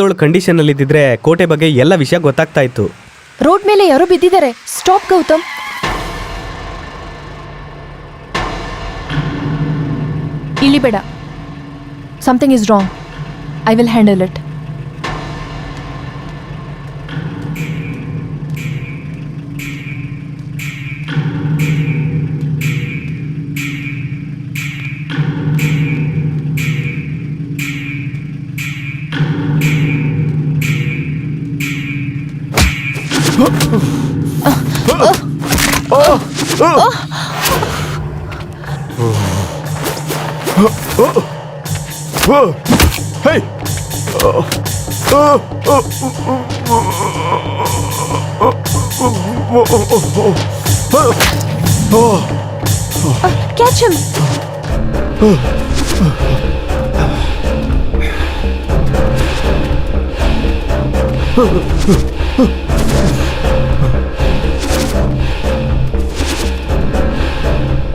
ದೇಹದೊಳ condition ಅಲ್ಲಿ ಇದ್ದಿದ್ರೆ ಕೋಟೆ ಬಗ್ಗೆ ಎಲ್ಲ ವಿಷಯ ಗೊತ್ತಾಗ್ತಾ ಇತ್ತು. ರೋಡ್ ಮೇಲೆ ಯಾರೋ ಬಿದ್ದಿದ್ದಾರೆ. Stop Gautam. ಇಳಿಬೇಡ something is wrong I will handle it Hey! Catch him!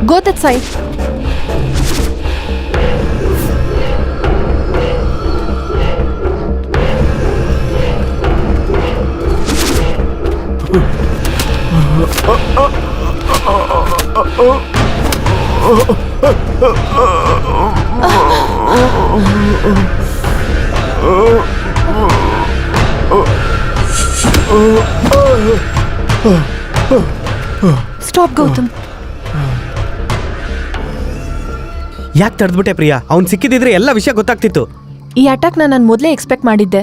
Go that side. Stop, Gautam ಯಾಕೆ ತಡೆದ್ಬಿಟ್ಟೆ ಪ್ರಿಯಾ? ಅವ್ನು ಸಿಕ್ಕಿದ್ರೆ ಎಲ್ಲ ವಿಷಯ ಗೊತ್ತಾಗ್ತಿತ್ತು. ಈ ಅಟ್ಯಾಕ್ನ ನಾನು ಮೊದಲೇ ಎಕ್ಸ್ಪೆಕ್ಟ್ ಮಾಡಿದ್ದೆ.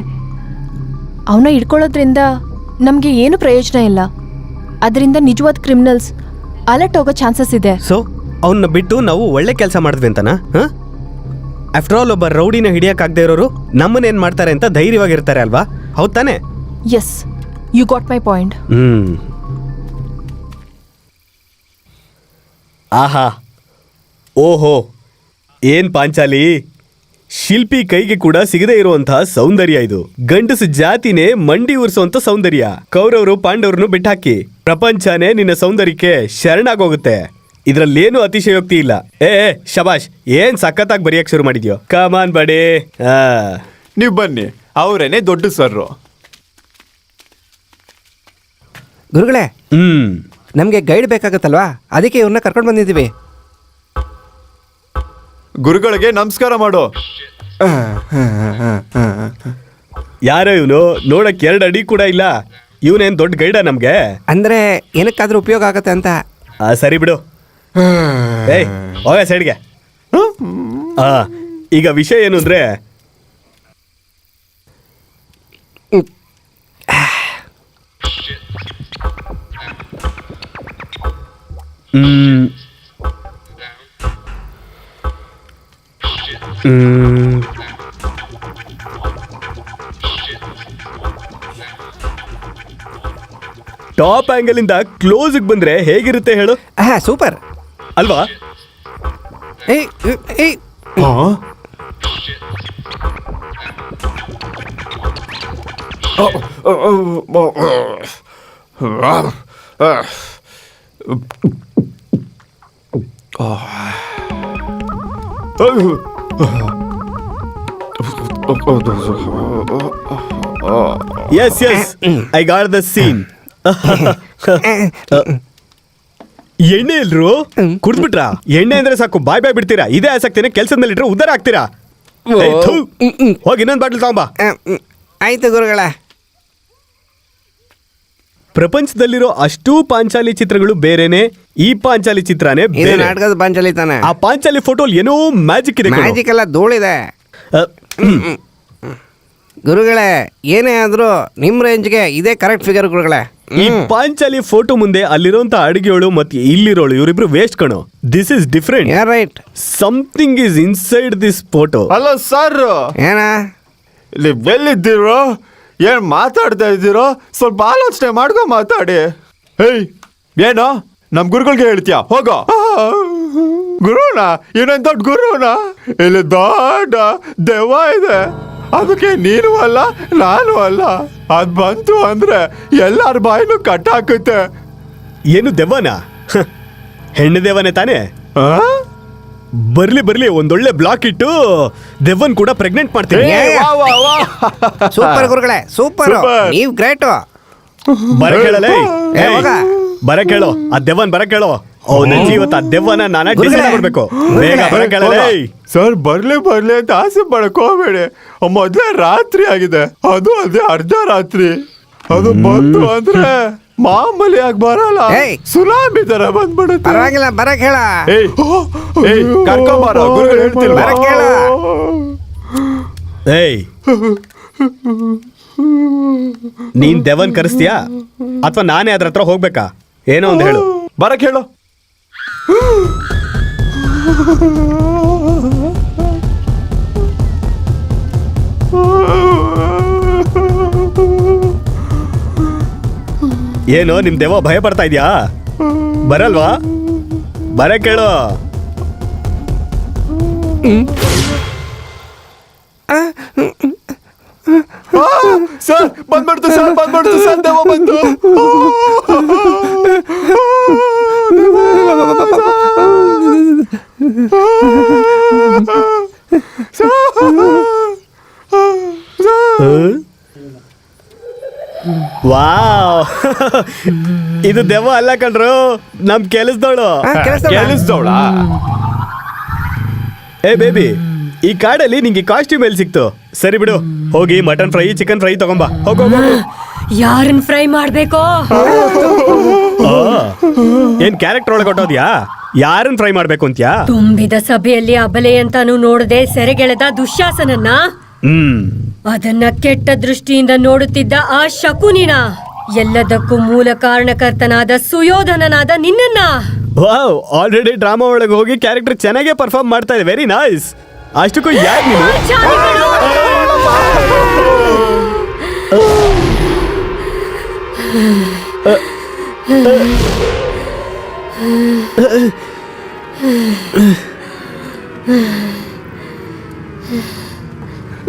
ಅವನ್ನ ಹಿಡ್ಕೊಳ್ಳೋದ್ರಿಂದ ನಮಗೆ ಏನು ಪ್ರಯೋಜನ ಇಲ್ಲ. ಅದರಿಂದ ನಿಜವಾದ ಕ್ರಿಮಿನಲ್ಸ್ ಅಲರ್ಟ್ ಹೋಗೋ ಚಾನ್ಸಸ್ ಇದೆ. ಸೊ ಅವನ್ನ ಬಿಟ್ಟು ನಾವು ಒಳ್ಳೆ ಕೆಲಸ ಮಾಡಿದ್ವಿ ಅಂತನಾ? ಹಾಂ? ಆಫ್ಟರ್ ಆಲ್ ಒಬ್ಬ ರೌಡಿನ ಹಿಡಿಯೋಕ್ಕಾಗದೇ ಇರೋರು ನಮ್ಮನ್ನೇನು ಮಾಡ್ತಾರೆ ಅಂತ ಧೈರ್ಯವಾಗಿರ್ತಾರೆ ಅಲ್ವಾ? ಹೌದ್ ತಾನೆ? Yes you got my point ಹ್ಮ್. ಆಹಾ. ಓಹೋ. ಏನ್ ಪಾಂಚಾಲಿ? ಶಿಲ್ಪಿ ಕೈಗೆ ಕೂಡ ಸಿಗದೇ ಇರುವಂತಹ ಸೌಂದರ್ಯ ಇದು. ಗಂಡಸು ಜಾತಿನೇ ಮಂಡಿ ಉರ್ಸುವಂತ ಸೌಂದರ್ಯ. ಕೌರವರು ಪಾಂಡವರನ್ನು ಬಿಟ್ಟಾಕಿ. ಪ್ರಪಂಚನೇ ನಿನ್ನ ಸೌಂದರ್ಯಕ್ಕೆ ಶರಣಾಗೋಗುತ್ತೆ. ಇದ್ರಲ್ಲೇನು ಅತಿಶಯೋಕ್ತಿ ಇಲ್ಲ. ಏ ಶಬಾಷ್ ಏನ್ ಸಖತ್ತಾಗಿ ಬರೆಯಕ್ ಶುರು ಮಾಡಿದ್ಯೋ? ಕಮಾನ್ ಬಡಿ ಆ. ನೀವು ಬನ್ನಿ. ಅವರೇನೆ ದೊಡ್ಡ ಸರ್ರು. ಗುರುಗಳೇ ಹ್ಮ್. ನಮಗೆ ಗೈಡ್ ಬೇಕಾಗತ್ತಲ್ವಾ? ಅದಕ್ಕೆ ಇವ್ರನ್ನ ಕರ್ಕೊಂಡು ಬಂದಿದ್ದೀವಿ. ಗುರುಗಳಿಗೆ ನಮಸ್ಕಾರ ಮಾಡು. ಯಾರೋ ಇವನು? ನೋಡಕ್ ಎರಡು ಅಡಿ ಕೂಡ ಇಲ್ಲ. ಇವನೇನ್ ದೊಡ್ಡ ಗೈಡ ನಮ್ಗೆ? ಅಂದ್ರೆ ಏನಕ್ಕಾದ್ರೂ ಉಪಯೋಗ ಆಗತ್ತೆ ಅಂತ? ಆ ಸರಿ ಬಿಡು. ಏಯ್ ಹೋಗ ಸೈಡ್ಗೆ. ಆ ಈಗ ವಿಷಯ ಏನು ಅಂದ್ರೆ ಹ್ಮ್ ಟಾಪ್ ಆಂಗಲ್ ಇಂದ ಕ್ಲೋಸ್ ಬಂದ್ರೆ ಹೇಗಿರುತ್ತೆ ಹೇಳು? ಹಾ ಸೂಪರ್ ಅಲ್ವಾ? ಏಯ್ ಏಯ್ yes yes I got the scene ಎಣ್ಣೆ ಇಲ್ರು? ಕುಡ್ದ್ಬಿಟ್ರಾ? ಎಣ್ಣೆ ಅಂದ್ರೆ ಸಾಕು ಬಾಯ್ ಬಾಯ್ ಬಿಡ್ತೀರಾ? ಇದೇ ಆಸಕ್ತಿನ ಕೆಲ್ಸದ ಮೇಲೆ ಇಟ್ರೆ ಉದ್ದಾರ ಆಗ್ತೀರಾ? ಥು. ಹೋಗಿ ಇನ್ನೊಂದು ಬಾಟ್ಲ್ ತಗೊಂಬಾ. ಆಯ್ತು ಗುರುಗಳ. ಪ್ರಪಂಚದಲ್ಲಿರೋ ಅಷ್ಟೂ ಪಾಂಚಾಲಿ ಚಿತ್ರಗಳು ಬೇರೆನೆ. ಈ ಪಾಂಚಾಲಿ ಚಿತ್ರನೇ ಇದು ಬೇರೆ. ನಾಟಕದ ಪಾಂಚಲಿ ತಾನೆ. ಆ ಪಾಂಚಾಲಿ ಫೋಟೋ ಏನೋ ಮ್ಯಾಜಿಕ್ ಇದೆ ಕಣೋ. ಮ್ಯಾಜಿಕ್ ಎಲ್ಲ ಧೂಳಿದೆ. ಅ, ಗುರುಗಳೇ ಏನೇ ಆದ್ರೂ ನಿಮ್ಮ ರೇಂಜ್ಗೆ ಇದೇ ಕರೆಕ್ಟ್ ಫಿಗರ್ ಗುರುಗಳೇ. ಈ ಪಾಂಚಾಲಿ ಫೋಟೋ ಮುಂದೆ ಅಲ್ಲಿರುವಂತ ಅಡಿಗೆಗಳು ಮತ್ತೆ ಇಲ್ಲಿರೋಳು ಇವರಿಬ್ರು ವೇಸ್ಟ್ ಕಣೋ. ದಿಸ್ ಇಸ್ ಡಿಫ್ರೆಂಟ್ ಯಾರ್ right something is inside this photo hello sir ಏನ? ಇಲ್ಲಿ ಎಲ್ಲಿದ್ದೀರೋ? ಏನ್ ಮಾತಾಡ್ತಾ ಇದ್ದೀರೋ? ಸ್ವಲ್ಪ ಆಲೋಚನೆ ಮಾಡ್ಕೊ ಮಾತಾಡಿ. ಹೇಯ್ ಏನೋ? ನಮ್ ಗುರುಗಳಿಗೆ ಹೇಳ್ತೀಯ? ಹೋಗೋ. ಗುರುನ ಇನ್ನೊಂದ್ ದೊಡ್ಡ ಗುರುನ. ಇಲ್ಲಿ ದೊಡ್ಡ ದೆವ್ವ ಇದೆ. ಅದಕ್ಕೆ ನೀನು ಅಲ್ಲ ನಾನು ಅಲ್ಲ. ಅದ್ ಬಂತು ಅಂದ್ರೆ ಎಲ್ಲಾರ ಬಾಯಿನೂ ಕಟ್ಟಾಕುತ್ತೆ. ಏನು ದೆವ್ವನ? ಹ, ಹೆಣ್ಣು ದೆವ್ವನೇ ತಾನೇ? ಆ? ಬರ್ಲಿ ಬರ್ಲಿ ಒಂದೊಳ್ಳೆ ಬ್ಲಾಕ್ ಇಟ್ಟು ದೆವ್ವನ್ ಕೂಡ ಪ್ರೆಗ್ನೆಂಟ್ ಮಾಡ್ತೀನಿ. ಏ, ವಾ, ವಾ, ವಾ. ಸೂಪರ್ ಗುರುಗಳೇ ಸೂಪರ್. Super. ನೀವ್ ಗ್ರೇಟ್. ಏ, ಹೋಗ. ಬರ ಕೇಳೋ. ಆ ದೆವ್ವನ್ ಬರ ಕೇಳೋ. ಅವನ ಆ ದೆವ್ವನ ನಾನ ಡಿಸೈನ್ ಮಾಡ್ಬೇಕು. ಬೇಗ ಬರ ಕೇಳಲೇ ಸರ್ ಬರ್ಲಿ ಬರ್ಲಿ ಅಂತ ಆಸೆ ಪಡಕ್ ಹೋಗ್ಬೇಡಿ. ಮೊದ್ಲೇ ರಾತ್ರಿ ಆಗಿದೆ. ಅದು ಅದೇ ಅರ್ಧ ರಾತ್ರಿ. ಅದು ಬಂತು ಅಂದ್ರೆ ಮಾಮೂಲಿ ಆಗಿ ಬರಲ್ಲ. ಏಯ್. ಸುನಾಮಿ ತರ ಬಂದ್ಬಿಡುತ್ತೆ. ಪರವಾಗಿಲ್ಲ ಬರಕ್ ಹೇಳ ಏಯ್ ಏಯ್ ಕರ್ಕೊಂಬಾರ ಗುರುಗಳು ಹೇಳ್ತಿಲ್ವಾ? ಬರಕ್ ಹೇಳ. ಏಯ್. ನೀನ್ ದೆವ್ವನ್ ಕರೆಸ್ತೀಯಾ? ಅಥವಾ ನಾನೇ ಅದ್ರ ಹತ್ರ ಹೋಗ್ಬೇಕಾ? ಏನೋ ಒಂದು ಹೇಳು. ಬರಕ್ ಹೇಳು. ಏನು, ನಿಮ್ ದೇವ ಭಯ ಪಡ್ತಾ ಇದ್ಯಾ? ಬರಲ್ವಾ? ಬರ ಕೇಳು ಸರ್, ಬಂದ್ಬಿಡ್ತು ಸರ್ ಬಂದ್ಬಿಡ್ತು, ಸರ್ ದೇವ ಬಂತು. ವಾವ್. ಇದು ದೆವ್ವ ಅಲ್ಲ ಕಣ್ರು. ನಮ್ ಕೆಲಸದವಳು. ಕೆಲಸದವಳ? ಕೆಲ್ಸದವ್ಳ? ಏ ಬೇಬಿ ಈ ಕಾಡಲ್ಲಿ ನಿಂಗೆ ಕಾಸ್ಟ್ಯೂಮ್ ಎಲ್ಲಿ ಸಿಕ್ತು? ಸರಿ ಬಿಡು. ಹೋಗಿ ಮಟನ್ ಫ್ರೈ ಚಿಕನ್ ಫ್ರೈ ತಗೊಂಬಾ. ಹೋಗೋ ಯಾರನ್ ಫ್ರೈ ಮಾಡ್ಬೇಕೋ? ಏನ್ ಕ್ಯಾರೆಕ್ಟರ್ ಒಳಗೆ ಕೊಟ್ಟೋದ್ಯಾ ಯಾರನ್ನ ಫ್ರೈ ಮಾಡ್ಬೇಕು ಅಂತ್ಯಾ? ತುಂಬಿದ ಸಭೆಯಲ್ಲಿ ಅಬಲೆ ಅಂತಾನು ನೋಡದೆ ಸೆರೆಗೆಳೆದ ದುಶ್ಯಾಸನನ್ನ ಹ್ಮ್ ಅದನ್ನ ಕೆಟ್ಟ ದೃಷ್ಟಿಯಿಂದ ನೋಡುತ್ತಿದ್ದ ಆ ಶಕುನಿನ ಎಲ್ಲದಕ್ಕೂ ಮೂಲ ಕಾರಣಕರ್ತನಾದ ಸುಯೋಧನನಾದ ನಿನ್ನನ್ನ ವಾವ್ ಆಲ್ರೆಡಿ ಡ್ರಾಮಾ ಒಳಗೆ ಹೋಗಿ ಕ್ಯಾರೆಕ್ಟರ್ ಚೆನ್ನಾಗೇ ಪರ್ಫಾರ್ಮ್ ಮಾಡ್ತಾ ಇದೆ ವೆರಿ ನೈಸ್ ಅಷ್ಟಕ್ಕೂ ಯಾಕೆ ನೀನು!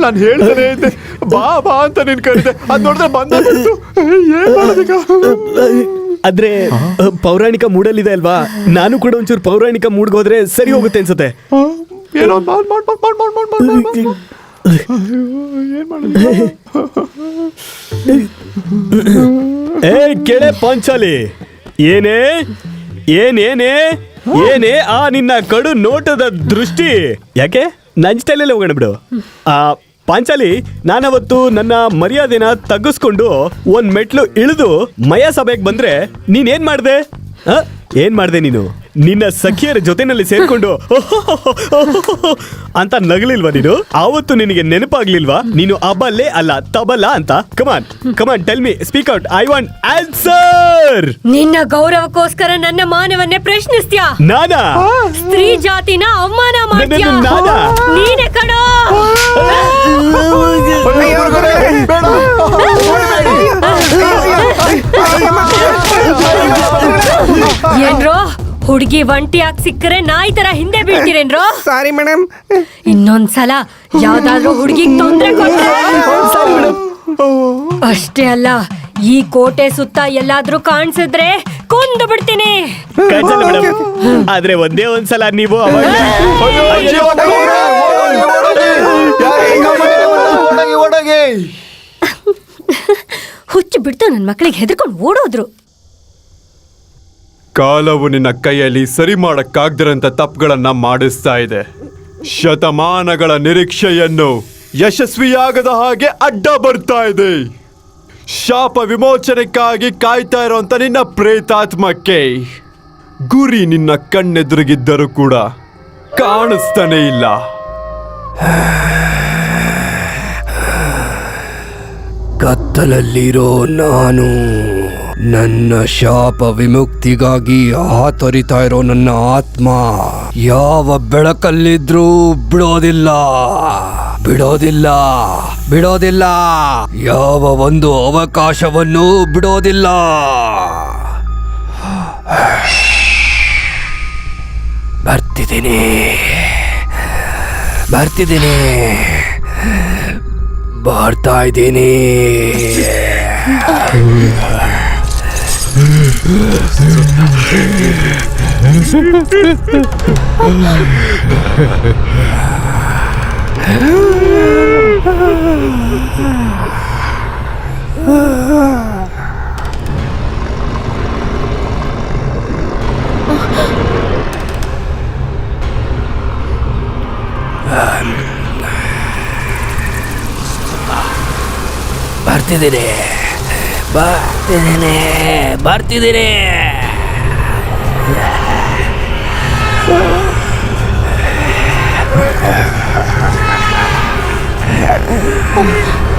ನಾನು ಹೇಳ್ತಾನೆ ಇದ್ದೆ ಬಾ ಬಾ ಅಂತ ನಿನ್ ಕರೆದೆ. ಅದ್ ನೋಡಿದ್ರೆ ಬಂದ ಏನ್ ಮಾಡೋದೀಗ ಆದ್ರೆ ಪೌರಾಣಿಕ ಮೂಡಲ್ಲಿದೆ ಅಲ್ವಾ? ನಾನು ಕೂಡ ಒಂಚೂರು ಪೌರಾಣಿಕ ಮೂಡ್ಗೆ ಹೋದ್ರೆ ಸರಿ ಹೋಗುತ್ತೆ ಅನ್ಸುತ್ತೆ. ಆ, ಏನೋ ಒಂದ್ ಮಾಡ್ ಮಾಡ್ ಮಾಡ್ ಮಾಡ್ ಮಾಡ್ ಮಾಡ್ ಮಾಡ್ ಮಾಡ್. ಮಾಡ್. ಏನ್ ಮಾಡೋದು ಏ ಕೆಳೆ ಪಾಂಚಾಲಿ. ಏನೇ ಏನೇನೇ ಏನೇ ಆ ನಿನ್ನ ಕಡು ನೋಟದ ದೃಷ್ಟಿ. ಯಾಕೆ? ನನ್ ಸ್ಟೈಲಲ್ಲಿ ಹೋಗೋಣ ಬಿಡು. ಆ ಪಾಂಚಾಲಿ, ನಾನವತ್ತು ನನ್ನ ಮರ್ಯಾದೆನ ತಗ್ಗಿಸ್ಕೊಂಡು ಒಂದ್ ಮೆಟ್ಲು ಇಳಿದು ಮಯ ಸಭೆಗೆ ಬಂದ್ರೆ ನೀನೇನ್ ಮಾಡ್ದೆ ಆ? ಏನ್ ಮಾಡ್ದೆ ನೀನು ನಿನ್ನ ಸಖಿಯರ ಜೊತೆನಲ್ಲಿ ಸೇರ್ಕೊಂಡು ಅಂತ ನಗಲಿಲ್ವಾ ನೀನು? ಆವತ್ತು ನಿನಗೆ ನೆನಪಾಗ್ಲಿಲ್ವಾ? ನೀನು ಅಬಲ್ಲೇ ಅಲ್ಲ ತಬಲ್ಲ ಅಂತ. Come on come on tell me speak out I want answer ನಿನ್ನ ಗೌರವಕ್ಕೋಸ್ಕರ ನನ್ನ ಮಾನವನ್ನೇ ಪ್ರಶ್ನಿಸ್ತ್ಯಾ? ನಾನಾ? ಸ್ತ್ರೀ ಜಾತಿನ ಅವಮಾನ ಮಾಡ್ತ್ಯಾ? ನನ್ನ- ನಾನಾ? ನೀನೆ ಕಣೋ. ಏನ್ರೋ? ಹುಡುಗಿ ಒಂಟಿಯಾಗಿ ಸಿಕ್ಕರೆ ನಾಯಿ ತರ ಹಿಂದೆ ಬೀಳ್ತೀರೇನ್ರೋ? ಸಾರಿ ಮೇಡಮ್ ಇನ್ನೊಂದ್ಸಲ ಯಾವ್ದಾದ್ರೂ ಹುಡುಗಿಗ್ ತೊಂದ್ರೆ ಕೊಟ್ರೆ? ಅಷ್ಟೇ ಅಲ್ಲ ಈ ಕೋಟೆ ಸುತ್ತ ಎಲ್ಲಾದ್ರೂ ಕಾಣಿಸಿದ್ರೆ ಕೊಂದು ಬಿಡ್ತೀನಿ. ಮೇಡಮ್ ಆದ್ರೆ ಒಂದೇ ಒಂದ್ಸಲ ನೀವು. ಹುಚ್ಚು ಬಿಡ್ತು ನನ್ನ ಮಕ್ಳಿಗೆ ಹೆದರ್ಕೊಂಡು ಓಡೋದ್ರು. ಕಾಲವು ನಿನ್ನ ಕೈಯಲ್ಲಿ ಸರಿ ಮಾಡಕ್ಕಾಗ್ದಿರಂತ ತಪ್ಪುಗಳನ್ನ ಮಾಡಿಸ್ತಾ ಇದೆ. ಶತಮಾನಗಳ ನಿರೀಕ್ಷೆಯನ್ನು ಯಶಸ್ವಿಯಾಗದ ಹಾಗೆ ಅಡ್ಡ ಬರ್ತಾ ಇದೆ. ಶಾಪ ವಿಮೋಚನೆಕ್ಕಾಗಿ ಕಾಯ್ತಾ ಇರೋಂತ ನಿನ್ನ ಪ್ರೇತಾತ್ಮಕ್ಕೆ ಗುರಿ ನಿನ್ನ ಕಣ್ಣೆದುರಿಗಿದ್ದರೂ ಕೂಡ ಕಾಣಿಸ್ತಾನೆ ಇಲ್ಲ. ಕತ್ತಲಲ್ಲಿರೋ ನಾನು ನನ್ನ ಶಾಪ ವಿಮುಕ್ತಿಗಾಗಿ ಆತರಿತಾ ಇರೋ ನನ್ನ ಆತ್ಮ ಯಾವ ಬೆಳಕಲ್ಲಿದ್ರೂ ಬಿಡೋದಿಲ್ಲ. ಬಿಡೋದಿಲ್ಲ. ಬಿಡೋದಿಲ್ಲ. ಯಾವ ಒಂದು ಅವಕಾಶವನ್ನು ಬಿಡೋದಿಲ್ಲ. ಬರ್ತಿದ್ದೀನಿ. ಬರ್ತಿದ್ದೀನಿ. ಬರ್ತಾ ಇದ್ದೀನಿ. Parte de derecha. ಬರ್ತಿದ್ದೀನಿ ಬರ್ತಿದ್ದೀನಿ ಬರ್ತಿದ್ದೀನಿ.